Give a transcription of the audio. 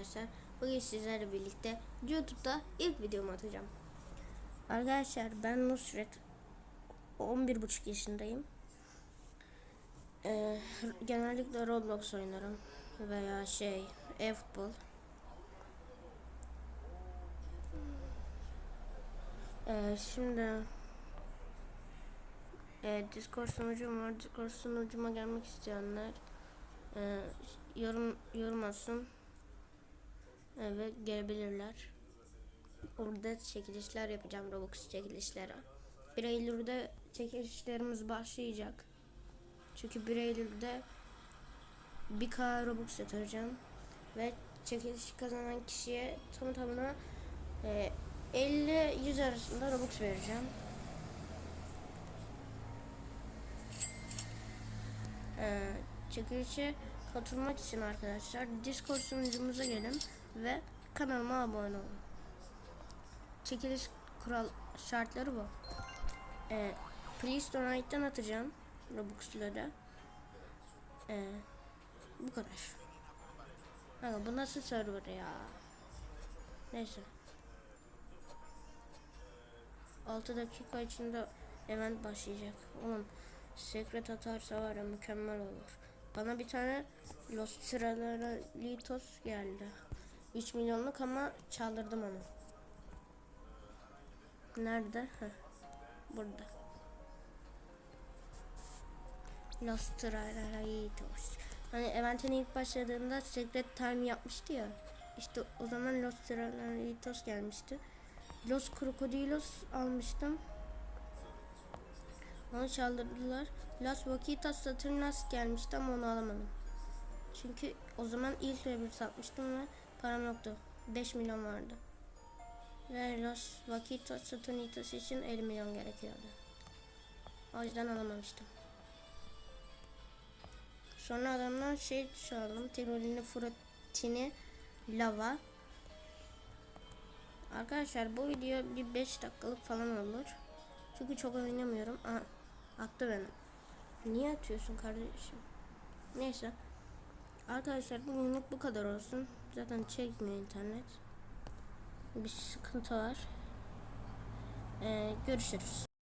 arkadaşlar. Bugün sizlerle birlikte YouTube'da ilk videomu atacağım. Arkadaşlar ben Nusret. 11,5 yaşındayım. Ee, genellikle Roblox oynarım veya şey e-futbol. Ee, şimdi e, Discord sunucum var. Discord sunucuma gelmek isteyenler e, yorum yorum atsın e, ve gelebilirler. Orada çekilişler yapacağım Robux çekilişleri. 1 Eylül'de çekilişlerimiz başlayacak. Çünkü 1 Eylül'de 1K Robux yatıracağım ve çekiliş kazanan kişiye tam tamına e, 50-100 arasında Robux vereceğim. Ee, çekilişe katılmak için arkadaşlar Discord sunucumuza gelin ve kanalıma abone olun. Çekiliş kural şartları bu. Ee, Please Donate'den atacağım Robux'ları. Ee, bu kadar. Kanka bu nasıl server ya? Neyse. 6 dakika içinde event başlayacak. Oğlum sekret atarsa var ya mükemmel olur. Bana bir tane Los Litos geldi. 3 milyonluk ama çaldırdım onu. Nerede? Heh. Burada. Los Litos. Hani eventin ilk başladığında Secret Time yapmıştı ya. İşte o zaman Los Litos gelmişti. Los Crocodilos almıştım. Onu çaldırdılar. Las Vaquitas Saturnas gelmişti ama onu alamadım. Çünkü o zaman ilk rebir satmıştım ve param yoktu. 5 milyon vardı. Ve Las Vaquitas Saturnitas için 50 milyon gerekiyordu. O yüzden alamamıştım. Sonra adamdan şey çaldım. Tirolini Frutini Lava. Arkadaşlar bu video bir 5 dakikalık falan olur. Çünkü çok oynamıyorum. Aha, attı beni. Niye atıyorsun kardeşim? Neyse. Arkadaşlar bugünlük bu kadar olsun. Zaten çekmiyor internet. Bir sıkıntı var. Ee, görüşürüz.